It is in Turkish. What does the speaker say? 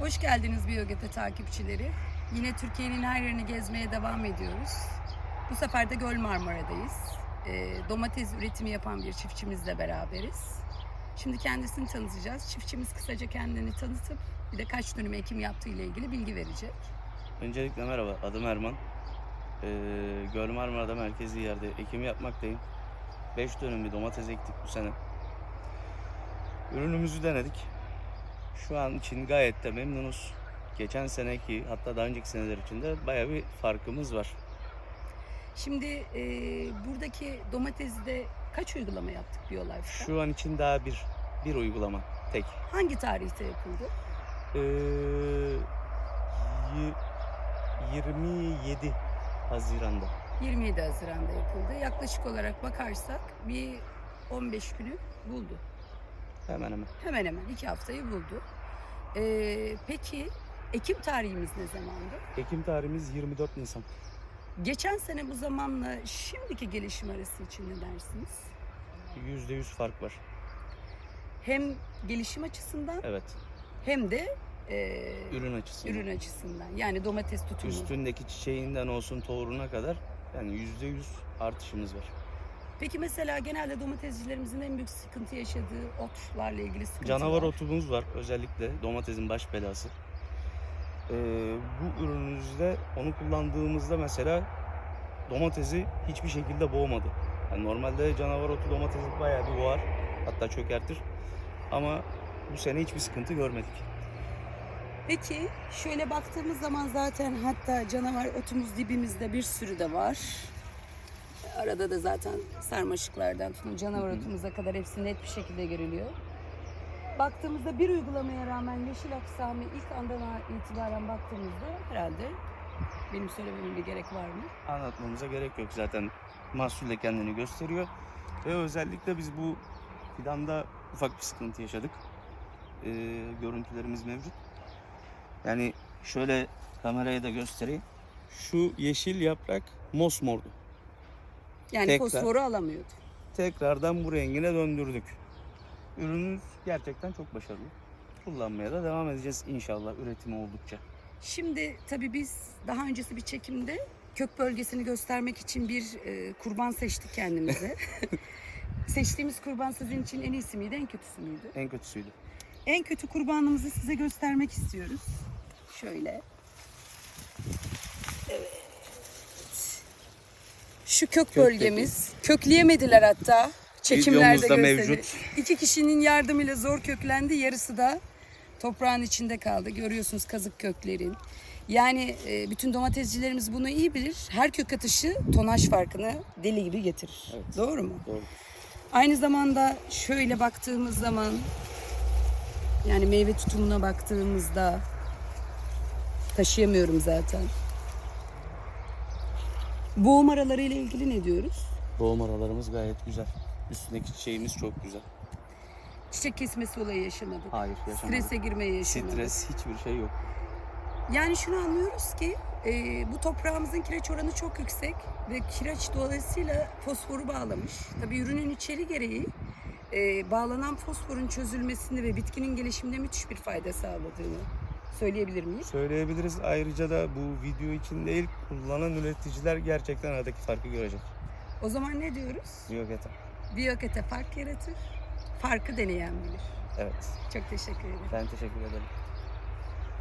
Hoş geldiniz Biyogete takipçileri. Yine Türkiye'nin her yerini gezmeye devam ediyoruz. Bu sefer de Göl Marmara'dayız. Ee, domates üretimi yapan bir çiftçimizle beraberiz. Şimdi kendisini tanıtacağız. Çiftçimiz kısaca kendini tanıtıp bir de kaç dönüm ekim yaptığı ile ilgili bilgi verecek. Öncelikle merhaba, adım Erman. Ee, Göl Marmara'da merkezi yerde ekim yapmaktayım. 5 dönüm bir domates ektik bu sene. Ürünümüzü denedik. Şu an için gayet de memnunuz. Geçen seneki hatta daha önceki seneler için de bayağı bir farkımız var. Şimdi e, buradaki domatesde kaç uygulama yaptık Biolife'da? Şu an için daha bir bir uygulama tek. Hangi tarihte yapıldı? Ee, yi- 27 Haziran'da. 27 Haziran'da yapıldı. Yaklaşık olarak bakarsak bir 15 günü buldu. Hemen hemen. Hemen hemen iki haftayı buldu. Ee, peki Ekim tarihimiz ne zamandı? Ekim tarihimiz 24 Nisan. Geçen sene bu zamanla şimdiki gelişim arası için ne dersiniz? %100 fark var. Hem gelişim açısından Evet. hem de e, Ürün açısından. ürün açısından. Yani domates tutumu. Üstündeki çiçeğinden olsun tohuruna kadar yani yüzde yüz artışımız var. Peki mesela genelde domatescilerimizin en büyük sıkıntı yaşadığı otlarla ilgili sıkıntı Canavar var. otumuz var özellikle domatesin baş belası. Ee, bu ürünümüzde onu kullandığımızda mesela domatesi hiçbir şekilde boğmadı. Yani normalde canavar otu domatesi bayağı bir boğar hatta çökertir. Ama bu sene hiçbir sıkıntı görmedik. Peki şöyle baktığımız zaman zaten hatta canavar otumuz dibimizde bir sürü de var. Arada da zaten sarmaşıklardan tutun canavar otumuza kadar hepsi net bir şekilde görülüyor. Baktığımızda bir uygulamaya rağmen yeşil aksami ilk andan itibaren baktığımızda herhalde benim söylememe bir gerek var mı? Anlatmamıza gerek yok zaten mahsul de kendini gösteriyor. Ve özellikle biz bu fidanda ufak bir sıkıntı yaşadık. Ee, görüntülerimiz mevcut. Yani şöyle kameraya da göstereyim. Şu yeşil yaprak mosmordu. Yani Tekrar. fosforu alamıyordu. Tekrardan bu rengine döndürdük. Ürünümüz gerçekten çok başarılı. Kullanmaya da devam edeceğiz inşallah üretimi oldukça. Şimdi tabii biz daha öncesi bir çekimde kök bölgesini göstermek için bir e, kurban seçtik kendimize. Seçtiğimiz kurban sizin için en iyisi miydi, en kötüsü müydü? En kötüsüydü. En kötü kurbanımızı size göstermek istiyoruz. Şöyle. Evet. Şu kök Kökteki. bölgemiz. Kökleyemediler hatta. Çekimlerde gösterdi. mevcut. İki kişinin yardımıyla zor köklendi. Yarısı da toprağın içinde kaldı. Görüyorsunuz kazık köklerin. Yani e, bütün domatescilerimiz bunu iyi bilir. Her kök atışı tonaj farkını deli gibi getirir. Evet. Doğru mu? Doğru. Aynı zamanda şöyle baktığımız zaman yani meyve tutumuna baktığımızda taşıyamıyorum zaten. Boğum araları ile ilgili ne diyoruz? Doğum aralarımız gayet güzel. Üstündeki çiçeğimiz çok güzel. Çiçek kesmesi olayı yaşamadık. Hayır yaşamadık. Strese girmeyi yaşamadık. Stres hiçbir şey yok. Yani şunu anlıyoruz ki e, bu toprağımızın kireç oranı çok yüksek ve kireç dolayısıyla fosforu bağlamış. Tabii ürünün içeri gereği e, bağlanan fosforun çözülmesini ve bitkinin gelişimine müthiş bir fayda sağladığını söyleyebilir miyiz? Söyleyebiliriz. Ayrıca da bu video için değil kullanan üreticiler gerçekten aradaki farkı görecek. O zaman ne diyoruz? Yok yeter. Biyokete fark yaratır, farkı deneyen bilir. Evet. Çok teşekkür ederim. Ben teşekkür ederim.